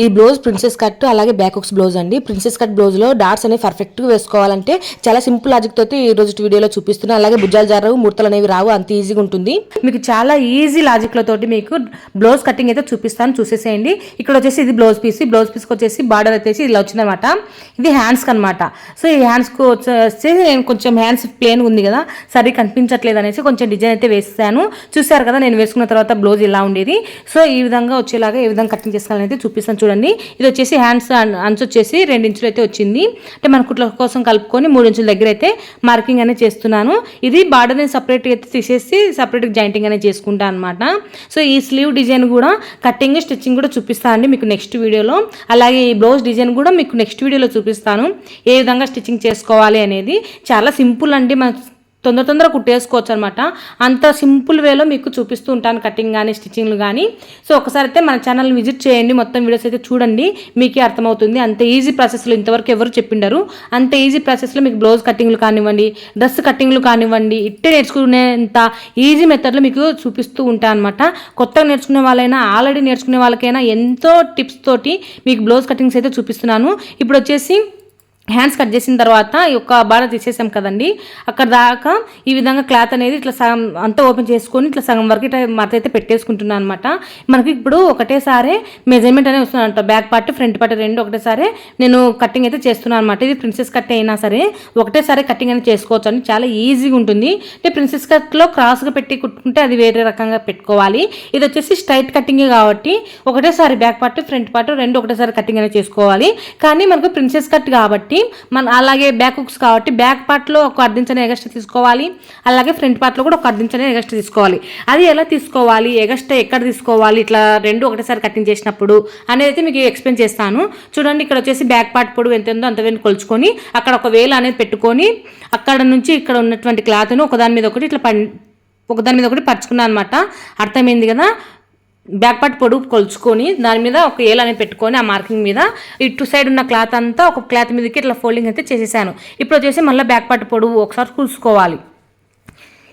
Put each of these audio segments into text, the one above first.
ఈ blouse princess cut అలాగే back hooks blouse అండి. ప్రిన్సెస్ కట్ బ్లౌజ్లో డాట్స్ అనేవి పర్ఫెక్ట్గా వేసుకోవాలంటే చాలా సింపుల్ లాజిక్ తోటి ఈ రోజు వీడియోలో చూపిస్తున్నాను అలాగే భుజాలు జారవు ముడతలు అనేవి రావు అంత ఈజీగా ఉంటుంది. మీకు చాలా ఈజీ లాజిక్ మీకు బ్లౌజ్ కటింగ్ అయితే చూపిస్తాను. చూసేసేయండి. ఇక్కడ వచ్చేసి ఇది బ్లౌజ్ పీస్ బ్లౌజ్ పీస్ వచ్చేసి బార్డర్ వచ్చేసి ఇలా వచ్చిందనమాట ఇది హ్యాండ్స్కి అనమాట సో ఈ హ్యాండ్స్కి వచ్చేసి నేను కొంచెం హ్యాండ్స్ ప్లేన్ ఉంది కదా సరిగ్గా కనిపించట్లేదు అనేసి కొంచెం డిజైన్ అయితే వేసాను చూసారు కదా నేను వేసుకున్న తర్వాత బ్లౌజ్ ఇలా ఉండేది. సో ఈ విధంగా వచ్చేలాగా ఏ విధంగా కటింగ్ చేసుకోవాలని అయితే చూపిస్తాను. చూడండి. ఇది వచ్చేసి హ్యాండ్స్ అంచు వచ్చేసి రెండు ఇంచులు అయితే వచ్చింది. అంటే మన కుట్ల కోసం కలుపుకొని మూడు ఇంచుల దగ్గర అయితే మార్కింగ్ అనేది చేస్తున్నాను. ఇది బార్డర్ని సపరేట్ అయితే తీసేసి సపరేట్ జాయింటింగ్ అనేది చేసుకుంటాను అనమాట సో ఈ స్లీవ్ డిజైన్ కూడా కటింగ్ స్టిచ్చింగ్ కూడా చూపిస్తాను అండి మీకు నెక్స్ట్ వీడియోలో. అలాగే ఈ బ్లౌజ్ డిజైన్ కూడా మీకు నెక్స్ట్ వీడియోలో చూపిస్తాను. ఏ విధంగా స్టిచ్చింగ్ చేసుకోవాలి అనేది. చాలా సింపుల్ అండి. మన తొందర తొందర కుట్టేసుకోవచ్చు అనమాట అంత సింపుల్ వేలో మీకు చూపిస్తూ ఉంటాను కటింగ్ కానీ స్టిచ్చింగ్లు కానీ సో ఒకసారి అయితే మన ఛానల్ విజిట్ చేయండి. మొత్తం వీడియోస్ అయితే చూడండి. మీకే అర్థమవుతుంది. అంత ఈజీ ప్రాసెస్లో ఇంతవరకు ఎవరు చెప్పిండరు. అంత ఈజీ ప్రాసెస్లో మీకు బ్లౌజ్ కటింగ్లు కానివ్వండి డ్రెస్ కటింగ్లు కానివ్వండి ఇట్టే నేర్చుకునేంత ఈజీ మెథడ్లో మీకు చూపిస్తూ ఉంటాను అనమాట కొత్తగా నేర్చుకునే వాళ్ళైనా ఆల్రెడీ నేర్చుకునే వాళ్ళకైనా ఎంతో టిప్స్ తోటి మీకు బ్లౌజ్ కటింగ్స్ అయితే చూపిస్తున్నాను. ఇప్పుడు వచ్చేసి హ్యాండ్స్ కట్ చేసిన తర్వాత ఈ యొక్క బాణ తీసేసాం కదండి. అక్కడ దాకా ఈ విధంగా క్లాత్ అనేది ఇట్లా సగం అంతా ఓపెన్ చేసుకొని ఇట్లా సగం వరకు ఇట్లా మడత అయితే పెట్టేసుకుంటున్నాను అనమాట మనకి ఇప్పుడు ఒకటేసారి మెజర్మెంట్ అనేది వస్తుంది బ్యాక్ పార్ట్ ఫ్రంట్ పార్ట్ రెండు ఒకటేసారి నేను కటింగ్ అయితే చేస్తున్నాను అనమాట ఇది ప్రిన్సెస్ కట్ అయినా సరే ఒకటేసారి కటింగ్ అనేది చేసుకోవచ్చు అని చాలా ఈజీగా ఉంటుంది. అంటే ప్రిన్సెస్ కట్లో క్రాస్గా పెట్టి కుట్టుకుంటే అది వేరే రకంగా పెట్టుకోవాలి. ఇది వచ్చేసి స్ట్రైట్ కటింగే కాబట్టి ఒకటేసారి బ్యాక్ పార్ట్ ఫ్రంట్ పార్ట్ రెండు ఒకటేసారి కటింగ్ అనేది చేసుకోవాలి. కానీ మనకు ప్రిన్సెస్ కట్ కాబట్టి మన అలాగే బ్యాక్ హుక్స్ కాబట్టి బ్యాక్ పార్ట్లో ఒక అర్ధించని ఎగస్ట్రా తీసుకోవాలి. అలాగే ఫ్రంట్ పార్ట్లో కూడా ఒక అర్ధించని ఎగస్ట్రా తీసుకోవాలి. అది ఎలా తీసుకోవాలి? ఎగస్ట్రా ఎక్కడ తీసుకోవాలి? ఇట్లా రెండు ఒకటేసారి కటింగ్ చేసినప్పుడు అనేది అయితే మీకు ఎక్స్ప్లెయిన్ చేస్తాను. చూడండి ఇక్కడ వచ్చేసి బ్యాక్ పార్ట్ పొడవు ఎంత ఉందో అంత కొలుచుకొని అక్కడ ఒక వేలు అనేది పెట్టుకొని అక్కడ నుంచి ఇక్కడ ఉన్నటువంటి క్లాత్ను ఒకదాని మీద ఒకటి ఇట్లా పం ఒకదాని మీద ఒకటి పరుచుకున్నాను అనమాట అర్థమైంది కదా? బ్యాక్ పార్ట్ పొడుగు కొలుచుకొని దాని మీద ఒక ఏలు అనేది పెట్టుకొని ఆ మార్కింగ్ మీద ఇటు సైడ్ ఉన్న క్లాత్ అంతా ఒక క్లాత్ మీదకి ఇట్లా ఫోల్డింగ్ అయితే చేసేసాను. ఇప్పుడు వచ్చేసి మళ్ళీ బ్యాక్ పార్ట్ పొడుగు ఒకసారి కూసుకోవాలి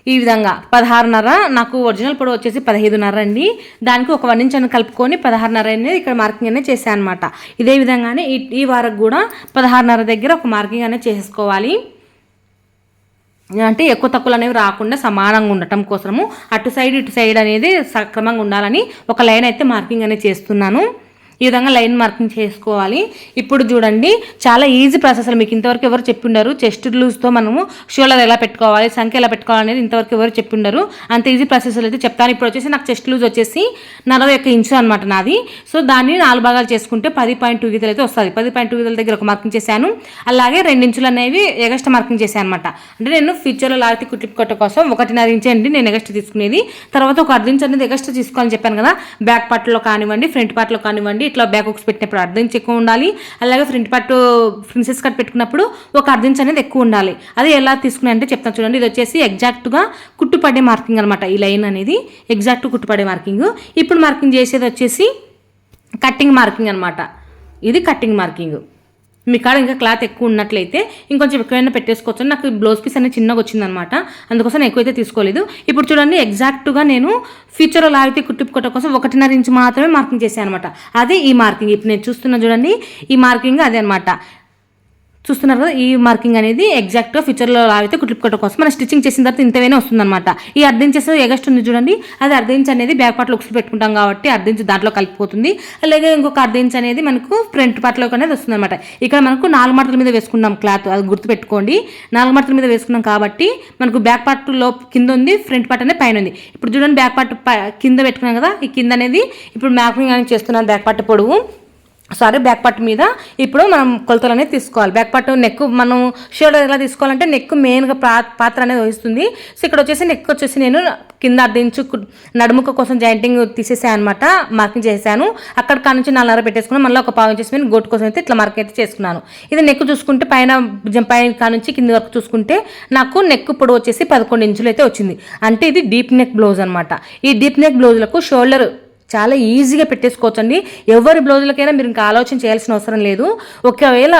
ఈ విధంగా పదహారున్నర నాకు ఒరిజినల్ పొడవు వచ్చేసి పదహైదున్నర అండి. దానికి ఒక వన్ ఇంచ్ అని కలుపుకొని పదహారున్నర అనేది ఇక్కడ మార్కింగ్ అనేది చేశాను అనమాట ఇదే విధంగానే ఈ ఈ వారకు కూడా పదహారున్నర దగ్గర ఒక మార్కింగ్ అనేది చేసుకోవాలి అంటే ఎక్కువ తక్కువలు అనేవి రాకుండా సమానంగా ఉండటం కోసము అటు సైడ్ ఇటు సైడ్ అనేది సక్రమంగా ఉండాలని ఒక లైన్ అయితే మార్కింగ్ అనేది చేస్తున్నాను. ఈ విధంగా లైన్ మార్కింగ్ చేసుకోవాలి. ఇప్పుడు చూడండి చాలా ఈజీ ప్రాసెస్ మీకు ఇంతవరకు ఎవరు చెప్పిండరు. చెస్ట్ లూజ్తో మనము షోల్డర్ ఎలా పెట్టుకోవాలి సంఖ్య ఎలా పెట్టుకోవాలి అనేది ఇంతవరకు ఎవరు చెప్పిండరు. అంత ఈజీ ప్రాసెస్ అయితే చెప్తాను. ఇప్పుడు వచ్చేసి నాకు చెస్ట్ లూజ్ వచ్చేసి నలభై ఒక్క ఇంచు అనమాట నాది. సో దాన్ని నాలుగు భాగాలు చేసుకుంటే పది పాయింట్ టూ గీతలు అయితే వస్తుంది. పది పాయింట్ టూ గీతల దగ్గర ఒక మార్కింగ్ చేశాను. అలాగే రెండు ఇంచులు అనేవి ఎగస్ట్ మార్కింగ్ చేశాను అనమాట అంటే నేను ఫ్యూచర్లో లాగితే కుట్టికొట్ట కోసం ఒకటిన్నర ఇంచ్ అండి నేను ఎగస్ట్ తీసుకునేది. తర్వాత ఒక అర్ధ ఇంచు అనేది ఎగస్ట్ తీసుకోవాలని చెప్పాను కదా. బ్యాక్ పార్ట్లో కానివ్వండి ఫ్రంట్ పార్ట్లో కానివ్వండి ఇట్లా బ్యాక్ హుక్స్ పెట్టినప్పుడు అర్ధ ఇంచ్ ఎక్కువ ఉండాలి. అలాగే ఫ్రంట్ పట్టు ప్రిన్సెస్ కట్ పెట్టుకున్నప్పుడు ఒక అర్ధ ఇంచ్ అనేది ఎక్కువ ఉండాలి. అది ఎలా తీసుకున్నా అంటే చెప్తాను చూడండి. ఇది వచ్చేసి ఎగ్జాక్ట్గా కుట్టుపడే మార్కింగ్ అనమాట ఈ లైన్ అనేది ఎగ్జాక్ట్ కుట్టుపడే మార్కింగ్ ఇప్పుడు మార్కింగ్ చేసేది వచ్చేసి కట్టింగ్ మార్కింగ్ అనమాట ఇది కట్టింగ్ మార్కింగ్ మీ కాడ ఇంకా క్లాత్ ఎక్కువ ఉన్నట్లయితే ఇంకొంచెం ఎక్కువైనా పెట్టేసుకోవచ్చు. నాకు బ్లౌజ్ పీస్ అనేది చిన్నగా వచ్చిందనమాట. అందుకోసం నేను ఎక్కువైతే తీసుకోలేదు. ఇప్పుడు చూడండి ఎగ్జాక్ట్గా నేను ఫ్యూచర్లో లాగితే కుట్టుకోవటం కోసం ఒకటిన్నర ఇంచు మాత్రమే మార్కింగ్ చేశాను అనమాట అదే ఈ మార్కింగ్ ఇప్పుడు నేను చూస్తున్నా చూడండి ఈ మార్కింగ్ అదే అనమాట. చూస్తున్నారు కదా ఈ మార్కింగ్ అనేది ఎగ్జాక్ట్గా ఫ్యూచర్లో లాగితే కుట్లిపుకోవడం కోసం. మనం స్టిచ్చింగ్ చేసిన తర్వాత ఇంతవైనా వస్తుందన్నమాట. ఈ అర్ధించెస్ ఎగస్ట్ ఉంది చూడండి. అది అర్ధించ్ అనేది బ్యాక్ పార్ట్లో ఉక్సులు పెట్టుకుంటాం కాబట్టి అర్ధించి దాంట్లో కలిపిపోతుంది. అలాగే ఇంకొక అర్ధించ్ అనేది మనకు ఫ్రంట్ పార్ట్లో అనేది వస్తుంది అనమాట ఇక్కడ మనకు నాలుగు మడతల మీద వేసుకున్నాం క్లాత్ అది గుర్తుపెట్టుకోండి. నాలుగు మడతల మీద వేసుకున్నాం కాబట్టి మనకు బ్యాక్ పార్ట్లో కింద ఉంది ఫ్రంట్ పార్ట్ అనేది పైన ఉంది. ఇప్పుడు చూడండి బ్యాక్ పార్ట్ కింద పెట్టుకున్నాం కదా ఈ కింద అనేది ఇప్పుడు మ్యాపింగ్ అనేది చేస్తున్నాను బ్యాక్ పార్ట్ పొడవు. సారీ బ్యాక్ పార్ట్ మీద ఇప్పుడు మనం కొలతలు అనేది తీసుకోవాలి. బ్యాక్ పార్ట్ నెక్ మనం షోల్డర్ ఎలా తీసుకోవాలంటే నెక్ మెయిన్గా పాత్ర అనేది వహిస్తుంది. సో ఇక్కడ వచ్చేసి నెక్ వచ్చేసి నేను కింద అర్థించు కు- నడుముక కోసం జాయింటింగ్ తీసేసాను అనమాట మార్కింగ్ చేశాను అక్కడ కాడ నుంచి నాలుగున్నర పెట్టేసుకున్నాను. మళ్ళీ ఒక పావు చేసి నేను గోటు కోసం అయితే ఇట్లా మార్కింగ్ అయితే చేసుకున్నాను. ఇది నెక్ చూసుకుంటే పైన పైన కాడ నుంచి కింద వరకు చూసుకుంటే నాకు నెక్ పొడవు వచ్చేసి పదకొండు ఇంచులు అయితే వచ్చింది. అంటే ఇది డీప్ నెక్ బ్లౌజ్ అనమాట ఈ డీప్ నెక్ బ్లౌజ్లకు షోల్డర్ చాలా ఈజీగా పెట్టేసుకోవచ్చండి. ఎవరి బ్లౌజులకైనా మీరు ఇంకా ఆలోచన చేయాల్సిన అవసరం లేదు. ఒకవేళ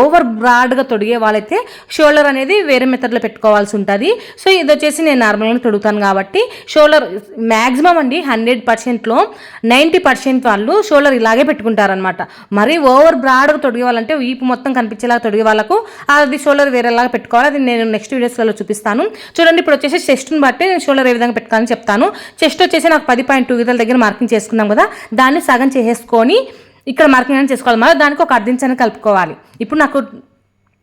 ఓవర్ బ్రాడ్గా తొడిగే వాళ్ళైతే షోల్డర్ అనేది వేరే మెథడ్లో పెట్టుకోవాల్సి ఉంటుంది. సో ఇది వచ్చేసి నేను నార్మల్గా తొడుగుతాను కాబట్టి షోల్డర్ మ్యాక్సిమం అండి హండ్రెడ్ పర్సెంట్లో నైంటీ పర్సెంట్ వాళ్ళు షోల్డర్ ఇలాగే పెట్టుకుంటారనమాట మరీ ఓవర్ బ్రాడ్గా తొడిగే వాళ్ళంటే వీపు మొత్తం కనిపించేలాగా తొడిగే వాళ్ళకు అది షోల్డర్ వేరేలాగా పెట్టుకోవాలి. అది నేను నెక్స్ట్ వీడియోస్లలో చూపిస్తాను. చూడండి ఇప్పుడు వచ్చేసి చెస్ట్ని బట్టి నేను షోల్డర్ ఏ విధంగా పెట్టుకోవాలని చెప్తాను. చెస్ట్ వచ్చేసి నాకు పది పాయింట్ టూ గీతల దగ్గర మార్కింగ్ చేసుకున్నాం కదా దాన్ని సగం చేసేసుకొని ఇక్కడ మార్కింగ్ అని చేసుకోవాలి. మళ్ళీ దానికి ఒక అర్ధించని కలుపుకోవాలి. ఇప్పుడు నాకు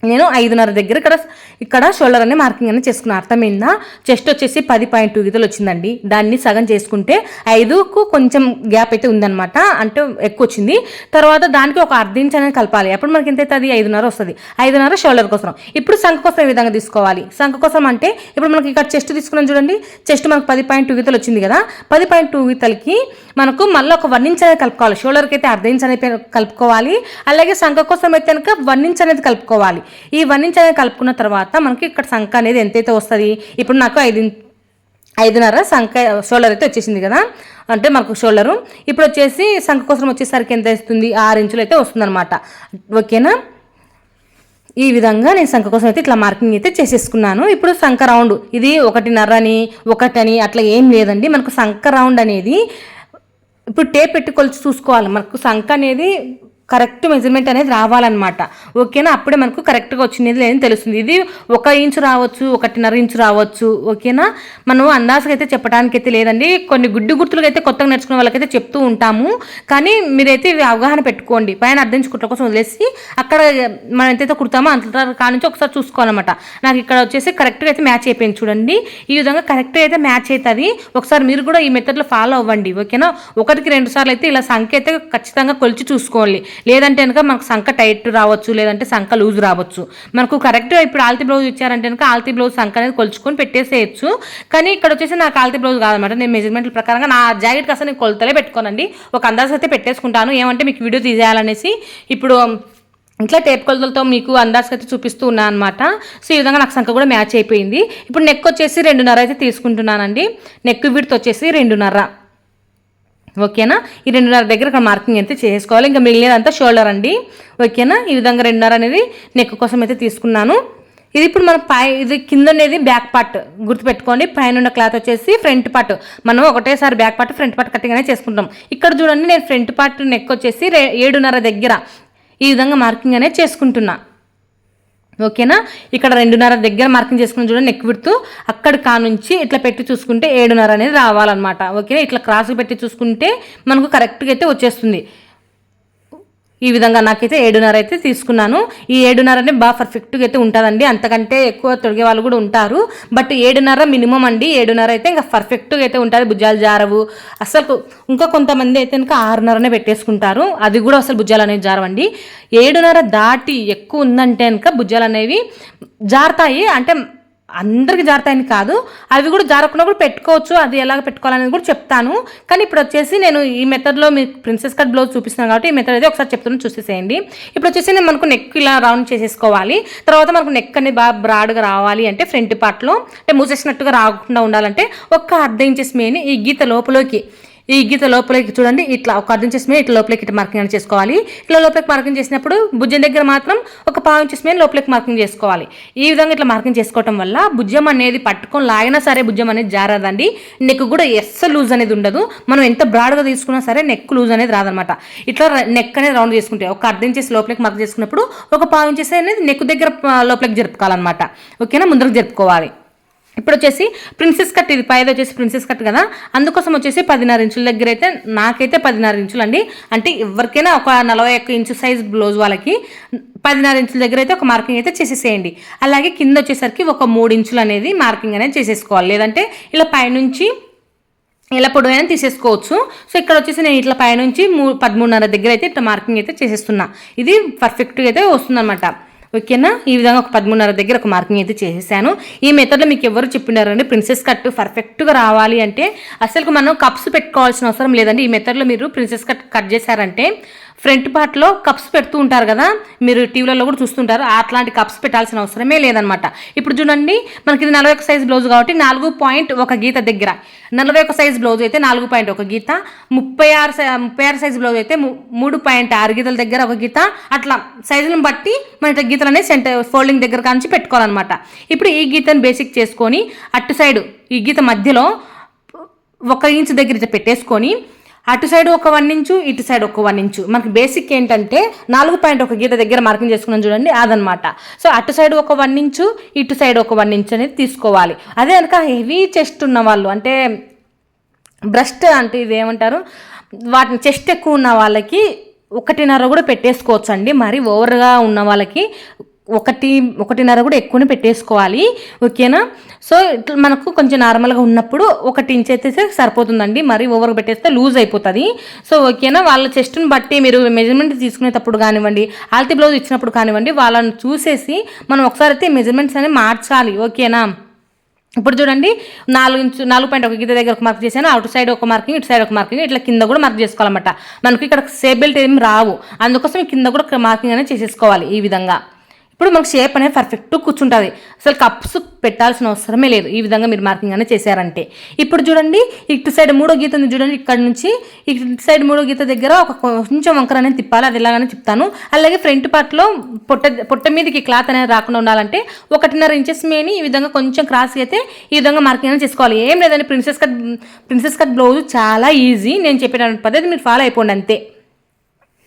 నేను ఐదున్నర దగ్గర ఇక్కడ ఇక్కడ షోల్డర్ అనే మార్కింగ్ అనేది చేసుకున్నాను అర్థమైందా? చెస్ట్ వచ్చేసి పది పాయింట్ టూ గీతలు వచ్చిందండి. దాన్ని సగం చేసుకుంటే ఐదుకు కొంచెం గ్యాప్ అయితే ఉందన్నమాట. అంటే ఎక్కువ వచ్చింది. తర్వాత దానికి ఒక అర్ధ ఇంచ్ అనేది కలపాలి. అప్పుడు మనకి ఎంత అవుతుంది? ఐదున్నర వస్తుంది. ఐదున్నర షోల్డర్ కోసం ఇప్పుడు సంఖ కోసం ఈ విధంగా తీసుకోవాలి? సంఖ కోసం అంటే ఇప్పుడు మనకి ఇక్కడ చెస్ట్ తీసుకున్నాం చూడండి. చెస్ట్ మనకు పది పాయింట్ టూ గీతలు వచ్చింది కదా. పది పాయింట్ టూ గీతలకి మనకు మళ్ళీ ఒక వన్ ఇంచ్ అనేది కలుపుకోవాలి. షోల్డర్కి అయితే అర్ధ ఇంచ్ అనేది కలుపుకోవాలి. అలాగే సంఖ కోసం అయితే కనుక వన్ ఇంచ్ అనేది కలుపుకోవాలి. ఇవన్నీ కలుపుకున్న తర్వాత మనకి ఇక్కడ సంఖ అనేది ఎంతైతే వస్తుంది? ఇప్పుడు నాకు ఐదు ఐదున్నర సంఖ షోల్డర్ అయితే వచ్చేసింది కదా? అంటే మనకు షోల్డరు. ఇప్పుడు వచ్చేసి సంఖ కోసం వచ్చేసరికి ఎంత ఇస్తుంది ఆరు ఇంచులు అయితే వస్తుందన్నమాట. ఓకేనా? ఈ విధంగా నేను సంఖ కోసం అయితే ఇట్లా మార్కింగ్ అయితే చేసేసుకున్నాను. ఇప్పుడు సంఖ రౌండ్. ఇది ఒకటిన్నర అని ఒకటని అట్లా ఏం లేదండి. మనకు సంఖ రౌండ్ అనేది ఇప్పుడు టేప్ పెట్టి కొలిచి చూసుకోవాలి. మనకు సంఖ అనేది కరెక్ట్ మెజర్మెంట్ అనేది రావాలన్నమాట. ఓకేనా? అప్పుడే మనకు కరెక్ట్గా వచ్చినది లేదని తెలుస్తుంది. ఇది ఒక ఇంచు రావచ్చు ఒకటిన్నర ఇంచు రావచ్చు. ఓకేనా? మనం అందాసగా అయితే చెప్పడానికి అయితే లేదండి. కొన్ని గుడ్డి గుర్తులు అయితే కొత్తగా నేర్చుకునే వాళ్ళకైతే చెప్తూ ఉంటాము. కానీ మీరైతే ఇవి అవగాహన పెట్టుకోండి. పైన అర్థించుకుంటాం కోసం వదిలేసి అక్కడ మనం ఎంతైతే కుడతామో అంత కానుంచి ఒకసారి చూసుకోవాలన్నమాట. నాకు ఇక్కడ వచ్చేసి కరెక్ట్గా అయితే మ్యాచ్ అయిపోయింది చూడండి. ఈ విధంగా కరెక్ట్గా అయితే మ్యాచ్ అవుతుంది ఒకసారి మీరు కూడా ఈ మెథడ్లో ఫాలో అవ్వండి. ఓకేనా? ఒకటికి రెండు సార్లు అయితే ఇలా సంఖ్య అయితే ఖచ్చితంగా కొలిచి చూసుకోవాలి. లేదంటే కనుక మనకు సంఖ టైట్ రావచ్చు లేదంటే సంఖ లూజ్ రావచ్చు. మనకు కరెక్ట్గా ఇప్పుడు ఆల్తీ బ్లౌజ్ ఇచ్చారంటే కనుక ఆల్తీ బ్లౌజ్ సంఖ అనేది కొలుచుకొని పెట్టేసేయచ్చు. కానీ ఇక్కడ వచ్చేసి నాకు ఆల్తీ బ్లౌజ్ కాదనమాట. నేను మెజర్మెంట్ల ప్రకారంగా నా జాకెట్కి అసలు నేను కొలతలే పెట్టుకోనండి. ఒక అందాజు అయితే పెట్టేసుకుంటాను. ఏమంటే మీకు వీడియో తీసేయాలనేసి ఇప్పుడు ఇట్లా టేప్ కొలతలతో మీకు అందాజుగా అయితే చూపిస్తూ ఉన్నాను అనమాట సో ఈ విధంగా నాకు సంఖ్య కూడా మ్యాచ్ అయిపోయింది. ఇప్పుడు నెక్ వచ్చేసి రెండున్నర అయితే తీసుకుంటున్నానండి. నెక్ విడ్త్ వచ్చేసి రెండున్నర. ఓకేనా? ఈ రెండున్నర దగ్గర ఇక్కడ మార్కింగ్ అయితే చేసుకోవాలి. ఇంకా మిగిలినదంతా షోల్డర్ అండి. ఓకేనా? ఈ విధంగా రెండున్నర అనేది నెక్ కోసం అయితే తీసుకున్నాను. ఇది ఇప్పుడు మన పై ఇది కింద అనేది బ్యాక్ పార్ట్ గుర్తుపెట్టుకోండి. పైన ఉన్న క్లాత్ వచ్చేసి ఫ్రంట్ పార్ట్ మనం ఒకటేసారి back part front part cutting అనేది చేసుకుంటాం. ఇక్కడ చూడండి నేను ఫ్రంట్ పార్ట్ నెక్ వచ్చేసి ఏడున్నర దగ్గర ఈ విధంగా మార్కింగ్ అనేది చేసుకుంటున్నాను ఓకేనా? ఇక్కడ రెండున్నర దగ్గర మార్కింగ్ చేసుకుని చూడండి నెక్ విడుతూ అక్కడ కానుంచి ఇట్లా పెట్టి చూసుకుంటే ఏడున్నర అనేది రావాలన్నమాట. ఓకేనా? ఇట్లా క్రాస్ పెట్టి చూసుకుంటే మనకు కరెక్ట్గా అయితే వచ్చేస్తుంది. ఈ విధంగా నాకైతే ఏడున్నర అయితే తీసుకున్నాను. ఈ ఏడున్నరనే బాగా పర్ఫెక్ట్గా అయితే ఉంటుందండి. అంతకంటే ఎక్కువ తొడిగే వాళ్ళు కూడా ఉంటారు. బట్ ఏడున్నర మినిమం అండి. ఏడున్నర అయితే ఇంకా పర్ఫెక్ట్గా అయితే ఉంటుంది భుజాలు జారవు. అసలు ఇంకా కొంతమంది అయితే ఇంకా ఆరున్నరనే పెట్టేసుకుంటారు. అది కూడా అసలు భుజాలు అనేవి జారవండి. ఏడున్నర దాటి ఎక్కువ ఉందంటే కనుక భుజాలు అనేవి జారుతాయి. అంటే అందరికి జారుతాయని కాదు. అవి కూడా జారకుండా కూడా పెట్టుకోవచ్చు. అది ఎలాగ పెట్టుకోవాలనేది కూడా చెప్తాను. కానీ ఇప్పుడు వచ్చేసి నేను ఈ మెథడ్లో మీకు ప్రిన్సెస్ కట్ బ్లౌజ్ చూపిస్తున్నాను కాబట్టి ఈ మెథడ్ అయితే ఒకసారి చెప్తున్నాను చూసేసేయండి. ఇప్పుడు వచ్చేసి నేను మనకు నెక్ ఇలా రౌండ్ చేసేసుకోవాలి. తర్వాత మనకు నెక్ అనేది బాగా బ్రాడ్గా రావాలి అంటే ఫ్రంట్ పార్ట్లో అంటే మూసేసినట్టుగా రాకుండా ఉండాలంటే ఒక్క అర్ధ ఇంచెస్ మేని ఈ గీత లోపలికి ఈ గీత లోపలికి చూడండి. ఇట్లా ఒక అర్థం చేసి ఇట్లా లోపలికి ఇట్లా మార్కింగ్ అనేది చేసుకోవాలి. ఇట్లా లోపలికి మార్కింగ్ చేసినప్పుడు భుజం దగ్గర మాత్రం ఒక పావు ఇంచెస్ మీద లోపలికి మార్కింగ్ చేసుకోవాలి. ఈ విధంగా ఇట్లా మార్కింగ్ చేసుకోవటం వల్ల భుజం అనేది పట్టుకొని లాగినా సరే భుజం అనేది జారదండి. నెక్ కూడా ఎస్ లూజ్ అనేది ఉండదు. మనం ఎంత బ్రాడ్గా తీసుకున్నా సరే నెక్ లూజ్ అనేది రాదనమాట ఇట్లా నెక్ అనేది రౌండ్ చేసుకుంటే ఒక అర్థం చేసి లోపలికి మార్కింగ్ చేసుకున్నప్పుడు ఒక పావు ఇంచెస్ అనేది నెక్ దగ్గర లోపలికి జరుపుకోవాలన్నమాట. ఓకేనా? ముందరకు జరుపుకోవాలి. ఇప్పుడు వచ్చేసి ప్రిన్సెస్ కట్ ఇది పైది వచ్చేసి ప్రిన్సెస్ కట్ కదా. అందుకోసం వచ్చేసి పదిన్నర ఇంచుల దగ్గర అయితే నాకైతే పదిన్నర ఇంచులు అండి. అంటే ఎవరికైనా ఒక నలభై ఒక్క ఇంచు సైజ్ బ్లౌజ్ వాళ్ళకి పదిన్నర ఇంచుల దగ్గర అయితే ఒక మార్కింగ్ అయితే చేసేసేయండి. అలాగే కింద వచ్చేసరికి ఒక మూడు ఇంచులు అనేది మార్కింగ్ అనేది చేసేసుకోవాలి. లేదంటే ఇలా పైనుంచి ఇలా పొడవైనా తీసేసుకోవచ్చు. సో ఇక్కడ వచ్చేసి నేను ఇట్లా పైనుంచి మూ పదమూడున్నర దగ్గర అయితే ఇట్లా మార్కింగ్ అయితే చేసేస్తున్నా. ఇది పర్ఫెక్ట్గా అయితే వస్తుందన్నమాట. ఓకేనా? ఈ విధంగా ఒక పదమూడున్నర దగ్గర ఒక మార్కింగ్ అయితే చేసేసాను. ఈ మెథడ్లో మీకు ఎవరు చెప్పినారండి? ప్రిన్సెస్ కట్ పర్ఫెక్ట్గా రావాలి అంటే అసలు మనం కప్స్ పెట్టుకోవాల్సిన అవసరం లేదండి. ఈ మెథడ్లో మీరు ప్రిన్సెస్ కట్ కట్ చేశారంటే ఫ్రంట్ పార్ట్లో కప్స్ పెడుతూ ఉంటారు కదా మీరు టీవీలలో కూడా చూస్తుంటారు అట్లాంటి కప్స్ పెట్టాల్సిన అవసరమే లేదనమాట ఇప్పుడు చూడండి మనకి ఇది నలభై ఒక సైజ్ బ్లౌజ్ కాబట్టి నాలుగు పాయింట్ ఒక గీత దగ్గర. నలభై ఒక సైజ్ బ్లౌజ్ అయితే నాలుగు పాయింట్ ఒక గీత ముప్పై ఆరు సై- ముప్పై ఆరు సైజ్ బ్లౌజ్ అయితే మూడు పాయింట్ ఆరు గీతల దగ్గర ఒక గీత అట్లా సైజులను బట్టి మన ఇట్లా గీతలు అనేది సెంటర్ ఫోల్డింగ్ దగ్గర కాంచి పెట్టుకోవాలన్నమాట. ఇప్పుడు ఈ గీతను బేసిక్ చేసుకొని అటు సైడ్ ఈ గీత మధ్యలో ఒక ఇంచు దగ్గర ఇట్లా పెట్టేసుకొని అటు సైడ్ ఒక వన్ ఇంచు ఇటు సైడ్ ఒక వన్ ఇంచు. మనకి బేసిక్ ఏంటంటే నాలుగు పాయింట్ ఒక గీత దగ్గర మార్కింగ్ చేసుకున్నాం చూడండి అదనమాట సో అటు సైడ్ ఒక వన్ ఇంచు ఇటు సైడ్ ఒక వన్ ఇంచు అనేది తీసుకోవాలి. అదే కనుక హెవీ చెస్ట్ ఉన్న వాళ్ళు అంటే బ్రస్ట్ అంటే ఇది ఏమంటారు? వాటిని చెస్ట్ ఎక్కువ ఉన్న వాళ్ళకి ఒకటిన్నర కూడా పెట్టేసుకోవచ్చు అండి మరి ఓవర్గా ఉన్న వాళ్ళకి ఒకటి ఒకటిన్నర కూడా ఎక్కువనే పెట్టేసుకోవాలి. ఓకేనా? సో ఇట్లా మనకు కొంచెం నార్మల్గా ఉన్నప్పుడు ఒకటి ఇంచ్ అయితే సరిపోతుందండి. మరి ఓవర్ పెట్టేస్తే లూజ్ అయిపోతుంది. సో ఓకేనా? వాళ్ళ చెస్ట్ని బట్టి మీరు మెజర్మెంట్ తీసుకునేటప్పుడు కానివ్వండి ఆల్తీ బ్లౌజ్ ఇచ్చినప్పుడు కానివ్వండి వాళ్ళని చూసేసి మనం ఒకసారి అయితే మెజర్మెంట్స్ అనేవి మార్చాలి. ఓకేనా? ఇప్పుడు చూడండి నాలుగు ఇంచు నాలుగు పాయింట్ ఒక గీత దగ్గర ఒక మార్క్ చేశాను. అటు సైడ్ ఒక మార్కింగ్ ఇటు సైడ్ ఒక మార్కింగ్ ఇట్లా కింద కూడా మార్క్ చేసుకోవాలన్నమాట. మనకి ఇక్కడ సేఫ్ ఏమి రావు. అందుకోసం కింద కూడా మార్కింగ్ అనేది చేసేసుకోవాలి ఈ విధంగా. ఇప్పుడు మనకు షేప్ అనేది పర్ఫెక్ట్ కూర్చుంటుంది. అసలు కప్స్ పెట్టాల్సిన అవసరమే లేదు. ఈ విధంగా మీరు మార్కింగ్ అనేది చేశారంటే. ఇప్పుడు చూడండి ఇటు సైడ్ మూడో గీత ఉంది చూడండి ఇక్కడ నుంచి ఇటు సైడ్ మూడో గీత దగ్గర ఒక కొంచెం వంకర అనేది తిప్పాలి అది ఎలాగనే చెప్తాను అలాగే ఫ్రంట్ పార్ట్లో పొట్ట పొట్ట మీదకి క్లాత్ అనేది రాకుండా ఉండాలంటే ఒకటిన్నర ఇంచెస్ మేని ఈ విధంగా కొంచెం క్రాస్ అయితే ఈ విధంగా మార్కింగ్ అనేది చేసుకోవాలి. ఏం లేదండి princess cut princess cut blouse చాలా ఈజీ నేను చెప్పిన పద్ధతి మీరు ఫాలో అయిపోండి అంతే.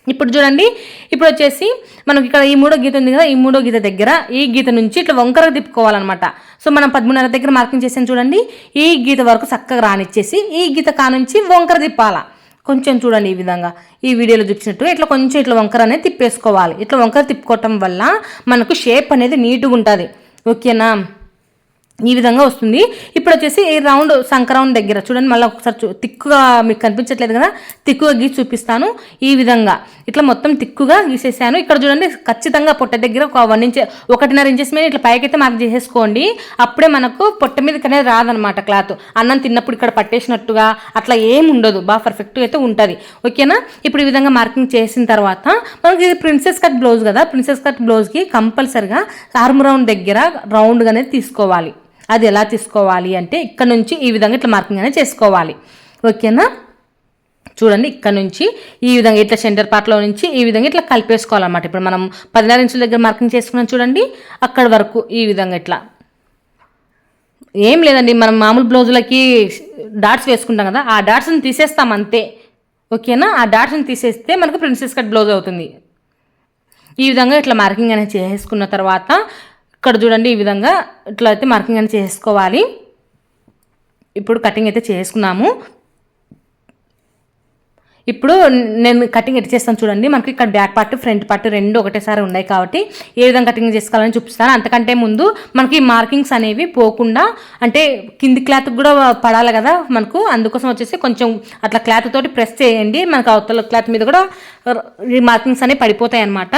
ఇప్పుడు చూడండి ఇప్పుడు వచ్చేసి మనకి ఇక్కడ ఈ మూడో గీత ఉంది కదా ఈ మూడో గీత దగ్గర ఈ గీత నుంచి ఇట్లా వంకర తిప్పుకోవాలన్నమాట. సో మనం పదమూడున్నర దగ్గర మార్కింగ్ చేసాం చూడండి ఈ గీత వరకు చక్కగా రానిచ్చేసి ఈ గీత కానుంచి వంకర తిప్పాలా. కొంచెం చూడండి ఈ విధంగా ఈ వీడియోలో చూపించినట్టు ఇట్లా కొంచెం ఇట్లా వంకర అనేది తిప్పేసుకోవాలి. ఇట్లా వంకర తిప్పుకోవటం వల్ల మనకు షేప్ అనేది నీట్గా ఉంటుంది. ఓకేనా? ఈ విధంగా వస్తుంది. ఇప్పుడు వచ్చేసి ఈ రౌండ్ సంక్రౌండ్ దగ్గర చూడండి మళ్ళీ ఒకసారి తిక్కుగా మీకు కనిపించట్లేదు కదా తిక్కుగా గీసి చూపిస్తాను ఈ విధంగా. ఇట్లా మొత్తం తిక్కుగా గీసేసాను. ఇక్కడ చూడండి ఖచ్చితంగా పొట్ట దగ్గర ఒక వన్ ఇంచ్ ఒకటిన్నర ఇంచెస్ మీద ఇట్లా పైకైతే మార్క్ చేసేసుకోండి. అప్పుడే మనకు పొట్ట మీదకి అనేది రాదనమాట క్లాత్. అన్నం తిన్నప్పుడు ఇక్కడ పట్టేసినట్టుగా అట్లా ఏం ఉండదు. బాగా పర్ఫెక్ట్గా అయితే ఉంటుంది. ఓకేనా? ఇప్పుడు ఈ విధంగా మార్కింగ్ చేసిన తర్వాత మనకి ఇది ప్రిన్సెస్ కట్ బ్లౌజ్ కదా ప్రిన్సెస్ కట్ బ్లౌజ్కి కంపల్సరిగా ఆర్మ్ రౌండ్ దగ్గర రౌండ్గా అనేది తీసుకోవాలి. అది ఎలా తీసుకోవాలి అంటే ఇక్కడ నుంచి ఈ విధంగా ఇట్లా మార్కింగ్ అనేది చేసుకోవాలి. ఓకేనా? చూడండి ఇక్కడ నుంచి ఈ విధంగా ఇట్లా సెంటర్ పార్ట్లో నుంచి ఈ విధంగా ఇట్లా కలిపేసుకోవాలన్నమాట. ఇప్పుడు మనం పదిన్నర ఇంచుల దగ్గర మార్కింగ్ చేసుకున్నాం చూడండి అక్కడ వరకు ఈ విధంగా ఇట్లా. ఏం లేదండి మనం మామూలు బ్లౌజులకి డాట్స్ వేసుకుంటాం కదా ఆ డాట్స్ని తీసేస్తాం అంతే. ఓకేనా? ఆ డాట్స్ని తీసేస్తే మనకు ప్రిన్సెస్ కట్ బ్లౌజ్ అవుతుంది. ఈ విధంగా ఇట్లా మార్కింగ్ అనేది చేసుకున్న తర్వాత ఇక్కడ చూడండి ఈ విధంగా ఇట్లా అయితే మార్కింగ్ అనేది చేసుకోవాలి. ఇప్పుడు కటింగ్ అయితే చేసుకున్నాము. ఇప్పుడు నేను కటింగ్ ఎట్ చేస్తాను చూడండి. మనకి ఇక్కడ బ్యాక్ పార్ట్ ఫ్రంట్ పార్ట్ రెండు ఒకటేసారి ఉన్నాయి కాబట్టి ఏ విధంగా కటింగ్ చేసుకోవాలని చూపిస్తాను. అంతకంటే ముందు మనకి మార్కింగ్స్ అనేవి పోకుండా అంటే కింది క్లాత్ కూడా పడాలి కదా మనకు. అందుకోసం వచ్చేసి కొంచెం అట్లా క్లాత్ తోటి ప్రెస్ చేయండి. మనకు అవతల క్లాత్ మీద కూడా ఈ మార్కింగ్స్ అనేవి పడిపోతాయి అన్నమాట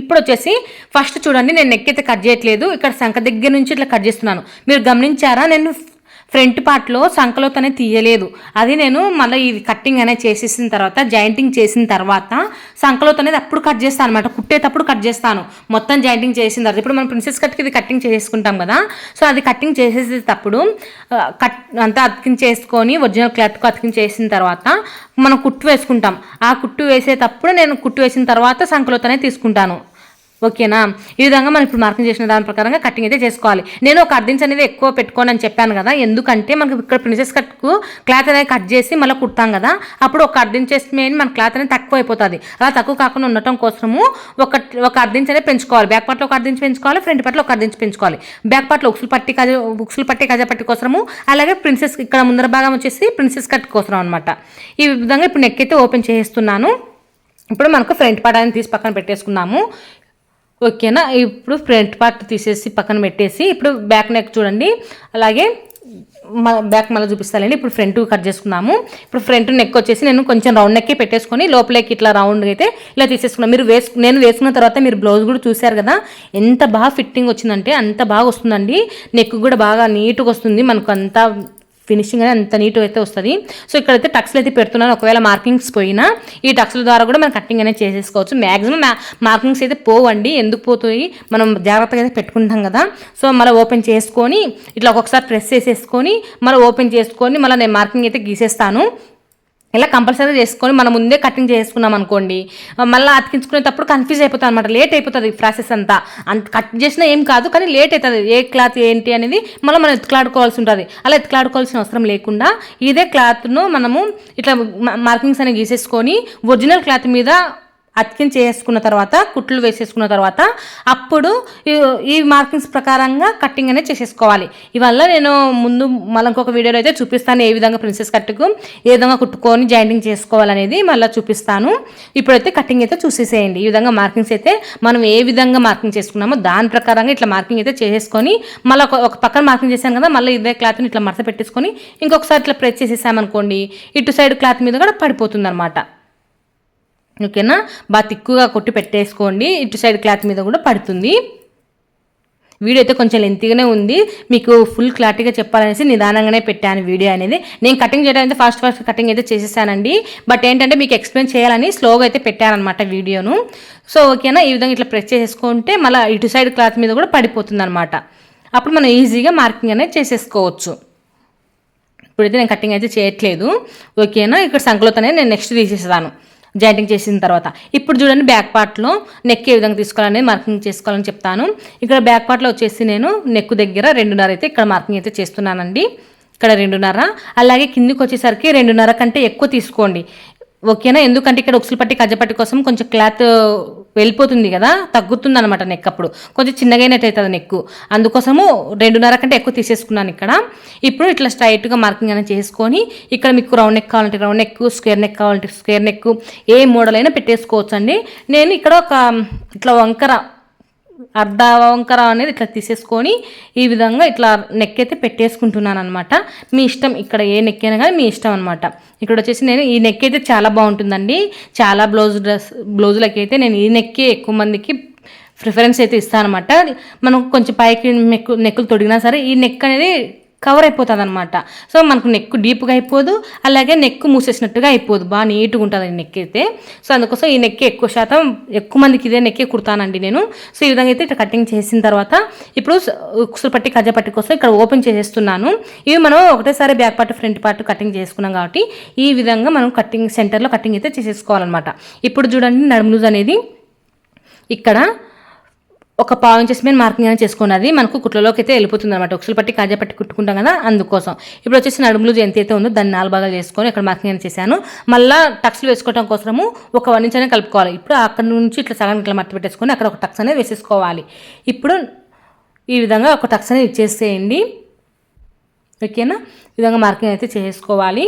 ఇప్పుడు వచ్చేసి ఫస్ట్ చూడండి నేను నెక్ అయితే కట్ చేయట్లేదు. ఇక్కడ సంఖ దగ్గర నుంచి ఇట్లా కట్ చేస్తున్నాను. మీరు గమనించారా? నేను ఫ్రంట్ పార్ట్లో సంకలోతనే తీయలేదు. అది నేను మళ్ళీ ఇది కట్టింగ్ అనేది చేసేసిన తర్వాత జాయింటింగ్ చేసిన తర్వాత సంకలోత్ అనేది అప్పుడు కట్ చేస్తాను అనమాట కుట్టేటప్పుడు కట్ చేస్తాను. మొత్తం జాయింటింగ్ చేసిన తర్వాత ఇప్పుడు మనం ప్రిన్సెస్ కట్కి ఇది కట్టింగ్ చేసుకుంటాం కదా సో అది కట్టింగ్ చేసేటప్పుడు కట్ అంతా అతికించేసుకొని ఒరిజినల్ క్లాత్కు అతికించేసిన తర్వాత మనం కుట్టు వేసుకుంటాం. ఆ కుట్టు వేసేటప్పుడు నేను కుట్టు వేసిన తర్వాత సంకలోత్ అనేది తీసుకుంటాను. ఓకేనా? ఈ విధంగా మనం ఇప్పుడు మార్కింగ్ చేసిన దాని ప్రకారంగా కటింగ్ అయితే చేసుకోవాలి. నేను ఒక అర్ధించ్ అనేది ఎక్కువ పెట్టుకోను అని చెప్పాను కదా ఎందుకంటే మనకి ఇక్కడ ప్రిన్సెస్ కట్కు క్లాత్ అనేది కట్ చేసి మళ్ళీ కుడతాం కదా అప్పుడు ఒక అర్ధించ్ చేస్తే మన క్లాత్ అనేది తక్కువ అయిపోతుంది. అలా తక్కువ కాకుండా ఉండటం కోసము ఒక ఒక అర్ధించ్ అనేది పెంచుకోవాలి. బ్యాక్ పార్ట్లో ఒక అర్ధించ్ పెంచుకోవాలి ఫ్రంట్ పార్ట్లో ఒక అర్ధించ్ పెంచుకోవాలి. బ్యాక్ పార్ట్లో ఉక్సులు పట్టి కజ ఉక్సులు పట్టి కజ పట్టి కోసము అలాగే ప్రిన్సెస్ ఇక్కడ ముందర భాగం వచ్చేసి ప్రిన్సెస్ కట్ కోసం అనమాట ఈ విధంగా ఇప్పుడు నెక్ అయితే ఓపెన్ చేస్తున్నాను. ఇప్పుడు మనకు ఫ్రంట్ పార్ట్ అనేది తీసి పక్కన పెట్టేసుకున్నాము ఓకేనా? ఇప్పుడు ఫ్రంట్ పార్ట్ తీసేసి పక్కన పెట్టేసి ఇప్పుడు బ్యాక్ నెక్ చూడండి. అలాగే బ్యాక్ మళ్ళీ చూపిస్తానండి ఇప్పుడు ఫ్రంట్ కట్ చేసుకున్నాము. ఇప్పుడు ఫ్రంట్ నెక్ వచ్చేసి నేను కొంచెం రౌండ్ నెక్కే పెట్టేసుకొని లోపలికి ఇట్లా రౌండ్ అయితే ఇలా తీసేసుకున్నాను. మీరు వేసు నేను వేసుకున్న తర్వాత మీరు బ్లౌజ్ కూడా చూశారు కదా? ఎంత బాగా ఫిట్టింగ్ వచ్చిందంటే అంత బాగా వస్తుందండి. నెక్ కూడా బాగా నీట్గా వస్తుంది. మనకు అంతా ఫినిషింగ్ అనేది అంత నీట్ అయితే వస్తుంది. సో ఇక్కడైతే టక్స్లు అయితే పెడుతున్నాను. ఒకవేళ మార్కింగ్స్ పోయినా ఈ టక్స్ల ద్వారా కూడా మనం కటింగ్ అనేది చేసేసుకోవచ్చు. మ్యాక్సిమం మార్కింగ్స్ అయితే పోవండి. ఎందుకు పోతాయి? మనం జాగ్రత్తగా అయితే పెట్టుకుంటాం కదా. సో మళ్ళీ ఓపెన్ చేసుకొని ఇట్లా ఒక్కొక్కసారి ప్రెస్ చేసేసుకొని మళ్ళీ ఓపెన్ చేసుకొని మళ్ళీ నేను మార్కింగ్ అయితే గీసేస్తాను. ఇలా కంపల్సరీ చేసుకొని మనం ముందే కటింగ్ చేసుకున్నాం అనుకోండి మళ్ళీ అతికించుకునేటప్పుడు కన్ఫ్యూజ్ అయిపోతుంది అనమాట లేట్ అయిపోతుంది ప్రాసెస్ అంతా. అంత కట్ చేసినా ఏం కాదు కానీ లేట్ అవుతుంది ఏ క్లాత్ ఏంటి అనేది మళ్ళీ మనం ఎత్తులాడుకోవాల్సి ఉంటుంది. అలా ఎత్తులాడుకోవాల్సిన అవసరం లేకుండా ఇదే క్లాత్ను మనము ఇట్లా మార్కింగ్స్ అనేవి గీసేసుకొని ఒరిజినల్ క్లాత్ మీద అతికించి చేసుకున్న తర్వాత కుట్లు వేసేసుకున్న తర్వాత అప్పుడు ఈ మార్కింగ్స్ ప్రకారంగా కటింగ్ అనేది చేసేసుకోవాలి. ఇవల్ల నేను ముందు మళ్ళీ ఇంకొక వీడియోలో అయితే చూపిస్తాను ఏ విధంగా ప్రిన్సెస్ కట్టుకు ఏ విధంగా కుట్టుకొని జాయింటింగ్ చేసుకోవాలనేది మళ్ళీ చూపిస్తాను. ఇప్పుడైతే కటింగ్ అయితే చూసేసేయండి. ఈ విధంగా మార్కింగ్స్ అయితే మనం ఏ విధంగా మార్కింగ్ చేసుకున్నామో దాని ప్రకారంగా ఇట్లా మార్కింగ్ అయితే చేసేసుకొని మళ్ళీ ఒక పక్కన మార్కింగ్ చేశాను కదా మళ్ళీ ఇదే క్లాత్ని ఇట్లా మడత పెట్టేసుకొని ఇంకొకసారి ఇట్లా ప్రెస్ చేసేసామనుకోండి ఇటు సైడ్ క్లాత్ మీద కూడా పడిపోతుంది అనమాట ఓకేనా? బాగా తిక్కుగా కొట్టి పెట్టేసుకోండి. ఇటు సైడ్ క్లాత్ మీద కూడా పడుతుంది. వీడియో అయితే కొంచెం లెంతీగానే ఉంది. మీకు ఫుల్ క్లారిటీగా చెప్పాలనేసి నిదానంగానే పెట్టాను వీడియో అనేది. నేను కటింగ్ చేయడం అయితే ఫాస్ట్ ఫాస్ట్ కటింగ్ అయితే చేసేసానండి. బట్ ఏంటంటే మీకు ఎక్స్ప్లెయిన్ చేయాలని స్లోగా అయితే పెట్టానమాట వీడియోను. సో ఓకేనా? ఈ విధంగా ఇట్లా ప్రెస్ చేసుకుంటే మళ్ళీ ఇటు సైడ్ క్లాత్ మీద కూడా పడిపోతుంది అనమాట అప్పుడు మనం ఈజీగా మార్కింగ్ అనేది చేసేసుకోవచ్చు. ఇప్పుడైతే నేను కటింగ్ అయితే చేయట్లేదు. ఓకేనా? ఇక్కడ సంకలోతనే నేను నెక్స్ట్ తీసేస్తాను. జాయింటింగ్ చేసిన తర్వాత. ఇప్పుడు చూడండి బ్యాక్ పార్ట్లో నెక్ ఏ విధంగా తీసుకోవాలనేది మార్కింగ్ చేసుకోవాలని చెప్తాను. ఇక్కడ బ్యాక్ పార్ట్లో వచ్చేసి నేను నెక్ దగ్గర రెండున్నర అయితే ఇక్కడ మార్కింగ్ అయితే చేస్తున్నానండి. ఇక్కడ రెండున్నర. అలాగే కిందికి వచ్చేసరికి రెండున్నర కంటే ఎక్కువ తీసుకోండి. ఓకేనా? ఎందుకంటే ఇక్కడ ఉక్సులు పట్టి కజ్జపట్టి కోసం కొంచెం క్లాత్ వెళ్ళిపోతుంది కదా తగ్గుతుంది అనమాట నెక్ అప్పుడు. కొంచెం చిన్నగైనట్టు అవుతుంది నెక్ అందుకోసము రెండున్నర కంటే ఎక్కువ తీసేసుకున్నాను ఇక్కడ. ఇప్పుడు ఇట్లా స్ట్రైట్గా మార్కింగ్ అనేది చేసుకొని ఇక్కడ మీకు రౌండ్ నెక్ కావాలంటే రౌండ్ నెక్ స్క్వేర్ నెక్ కావాలంటే స్క్వేర్ నెక్ ఏ మోడల్ అయినా పెట్టేసుకోవచ్చు అండి నేను ఇక్కడ ఒక ఇట్లా వంకర అర్ధ వంకర అనేది ఇట్లా తీసేసుకొని ఈ విధంగా ఇట్లా నెక్ అయితే పెట్టేసుకుంటున్నాను అనమాట మీ ఇష్టం ఇక్కడ ఏ నెక్ అయినా కానీ మీ ఇష్టం అనమాట ఇక్కడ వచ్చేసి నేను ఈ నెక్ అయితే చాలా బాగుంటుందండి. చాలా బ్లౌజ్ డ్రెస్ బ్లౌజులకి అయితే నేను ఈ నెక్కే ఎక్కువ మందికి ప్రిఫరెన్స్ అయితే ఇస్తాను అనమాట మనం కొంచెం పైకి నెక్కు నెక్కులు తొడిగినా సరే ఈ నెక్ అనేది కవర్ అయిపోతుంది అనమాట సో మనకు నెక్ డీప్గా అయిపోదు అలాగే నెక్ మూసేసినట్టుగా అయిపోదు. బాగా నీట్గా ఉంటుంది నెక్ అయితే. సో అందుకోసం ఈ నెక్ ఎక్కువ శాతం ఎక్కువ మందికి ఇదే నెక్కే కుడతానండి నేను. సో ఈ విధంగా అయితే ఇట్లా కటింగ్ చేసిన తర్వాత ఇప్పుడు ఉక్సులు పట్టి కజ్జ పట్టి కోసం ఇక్కడ ఓపెన్ చేసేస్తున్నాను. ఇవి మనం ఒకటేసారి back part front part cutting చేసుకున్నాం కాబట్టి ఈ విధంగా మనం కటింగ్ సెంటర్లో కటింగ్ అయితే చేసేసుకోవాలన్నమాట. ఇప్పుడు చూడండి నడుము లూజ్ అనేది ఇక్కడ ఒక పావు ఇంచెస్ మీద మార్కింగ్ అనేది చేసుకున్నది మనకు కుట్లలోకి అయితే వెళ్ళిపోతుంది అనమాట ఒకసారి పట్టి కాజా పట్టి కుట్టుకుంటాం కదా అందుకోసం. ఇప్పుడు వచ్చేసి నడుములు ఎంత అయితే ఉందో దాన్ని నాలుగు భాగాలు చేసుకొని అక్కడ మార్కింగ్ అనేది చేశాను. మళ్ళీ టక్స్లు వేసుకోవడం కోసము ఒక వన్ ఇంచ్ అనేది కలుపుకోవాలి. ఇప్పుడు అక్కడ నుంచి ఇట్లా సగం ఇట్లా మట్టి పెట్టేసుకొని అక్కడ ఒక టక్స్ అనేది వేసేసుకోవాలి. ఇప్పుడు ఈ విధంగా ఒక టక్స్ అనేది ఇచ్చేసేయండి. ఓకేనా? ఈ విధంగా మార్కింగ్ అయితే చేసుకోవాలి.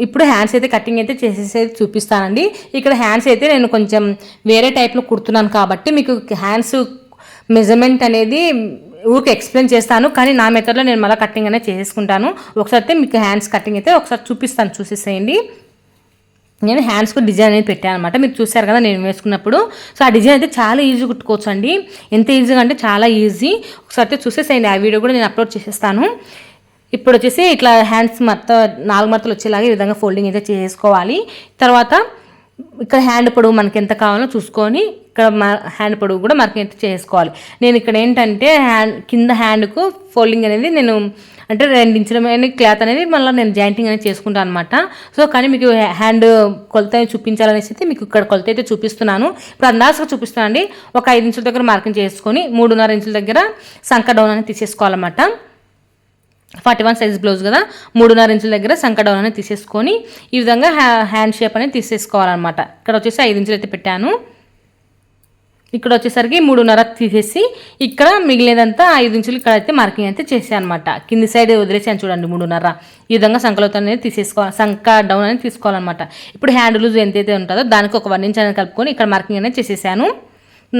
ఇప్పుడు హ్యాండ్స్ అయితే కటింగ్ అయితే చేసేసి చూపిస్తానండి. ఇక్కడ హ్యాండ్స్ అయితే నేను కొంచెం వేరే టైప్లో కుడుతున్నాను కాబట్టి మీకు హ్యాండ్స్ మెజర్మెంట్ అనేది ఊరికి ఎక్స్ప్లెయిన్ చేస్తాను. కానీ నా మెథడ్లో నేను మళ్ళీ కటింగ్ అనేది చేసుకుంటాను. ఒకసారి అయితే మీకు హ్యాండ్స్ కటింగ్ అయితే ఒకసారి చూపిస్తాను చూసేసేయండి. నేను హ్యాండ్స్కు డిజైన్ అనేది పెట్టాను అనమాట మీరు చూసారు కదా నేను వేసుకున్నప్పుడు. సో ఆ డిజైన్ అయితే చాలా ఈజీ కుట్టుకోవచ్చు అండి ఎంత ఈజీగా అంటే చాలా ఈజీ. ఒకసారి అయితే చూసేసేయండి. ఆ వీడియో కూడా నేను అప్లోడ్ చేసేస్తాను. ఇప్పుడు వచ్చేసి ఇట్లా హ్యాండ్స్ మత్త నాలుగు మత్తలు వచ్చేలాగా ఈ విధంగా ఫోల్డింగ్ అయితే చేసుకోవాలి. తర్వాత ఇక్కడ హ్యాండ్ పొడవు మనకి ఎంత కావాలో చూసుకొని ఇక్కడ హ్యాండ్ పొడవు కూడా మనకి అయితే చేసుకోవాలి. నేను ఇక్కడ ఏంటంటే హ్యాండ్ కింద హ్యాండ్కు ఫోల్డింగ్ అనేది నేను అంటే రెండు క్లాత్ అనేది మళ్ళీ నేను జాయింటింగ్ అనేది చేసుకుంటాను అనమాట సో కానీ మీకు హ్యాండ్ కొలత చూపించాలనేసి అయితే మీకు ఇక్కడ కొలత అయితే చూపిస్తున్నాను. ఇప్పుడు అందాసగా చూపిస్తున్నాను అండి ఒక ఐదు ఇంచుల దగ్గర మార్కింగ్ చేసుకొని మూడున్నర ఇంచుల దగ్గర సంక డౌన్ అనేది తీసేసుకోవాలన్నమాట. ఫార్టీ వన్ సైజ్ బ్లౌజ్ కదా మూడున్నర ఇంచుల దగ్గర సంకడౌన్ అనేది తీసేసుకొని ఈ విధంగా హ్యాండ్ షేప్ అనేది తీసేసుకోవాలన్నమాట. ఇక్కడ వచ్చేసి ఐదు ఇంచులు అయితే పెట్టాను. ఇక్కడ వచ్చేసరికి మూడున్నర తీసేసి ఇక్కడ మిగిలినదంతా ఐదు ఇంచులు ఇక్కడ అయితే మార్కింగ్ అయితే చేసాను అనమాట కింది సైడ్ వదిలేసాను చూడండి మూడున్నర. ఈ విధంగా సంకలత అనేది తీసేసుకోవాలి సంక డౌన్ అనేది తీసుకోవాలన్నమాట. ఇప్పుడు హ్యాండ్ లూజ్ ఎంతైతే ఉంటుందో దానికి ఒక వన్ ఇంచ్ అనేది కలుపుకొని ఇక్కడ మార్కింగ్ అనేది చేసేసాను.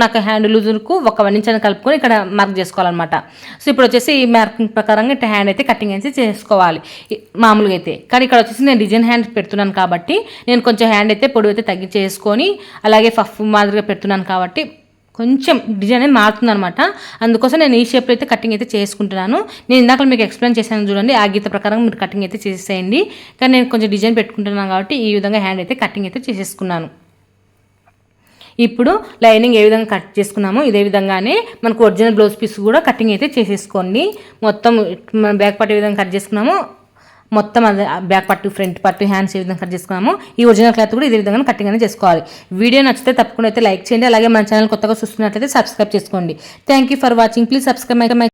నాకు హ్యాండ్ లూజుకు ఒక వన్ ఇంచ్ అని కలుపుకొని ఇక్కడ మార్క్ చేసుకోవాలన్నమాట. సో ఇప్పుడు వచ్చేసి ఈ మార్కింగ్ ప్రకారంగా ఇట్లా హ్యాండ్ అయితే కటింగ్ అయితే చేసుకోవాలి. మామూలుగా అయితే. కానీ ఇక్కడ వచ్చేసి నేను డిజైన్ హ్యాండ్ పెడుతున్నాను కాబట్టి నేను కొంచెం హ్యాండ్ అయితే పొడవు అయితే తగ్గి చేసుకొని అలాగే ఫఫ్ మాదిరిగా పెడుతున్నాను కాబట్టి కొంచెం డిజైన్ అనేది మారుతుంది అనమాట అందుకోసం నేను ఈ షేప్లో అయితే కటింగ్ అయితే చేసుకుంటున్నాను. నేను ఇందాక మీకు ఎక్స్ప్లెయిన్ చేశాను చూడండి ఆ గీత ప్రకారం మీరు కటింగ్ అయితే చేసేయండి. కానీ నేను కొంచెం డిజైన్ పెట్టుకుంటున్నాను కాబట్టి ఈ విధంగా హ్యాండ్ అయితే కటింగ్ అయితే చేసేసుకున్నాను. ఇప్పుడు లైనింగ్ ఏ విధంగా కట్ చేసుకున్నామో ఇదే విధంగానే మనకు ఒరిజినల్ బ్లౌజ్ పీస్ కూడా కటింగ్ అయితే చేసేసుకోండి. మొత్తం మన బ్యాక్ పార్ట్ ఏ విధంగా కట్ చేసుకున్నామో మొత్తం అదే బ్యాక్ పట్టు ఫ్రంట్ పట్టు హ్యాండ్స్ ఏ విధంగా కట్ చేసుకున్నామో ఈ ఒరిజినల్ క్లాత్ కూడా ఇదే విధంగా కటింగ్ అనేది చేసుకోవాలి. వీడియో నచ్చితే తప్పకుండా అయితే లైక్ చేయండి అలాగే మన ఛానల్ కొత్తగా చూస్తున్నట్లయితే సబ్స్క్రైబ్ చేసుకోండి. Thank you for watching please subscribe my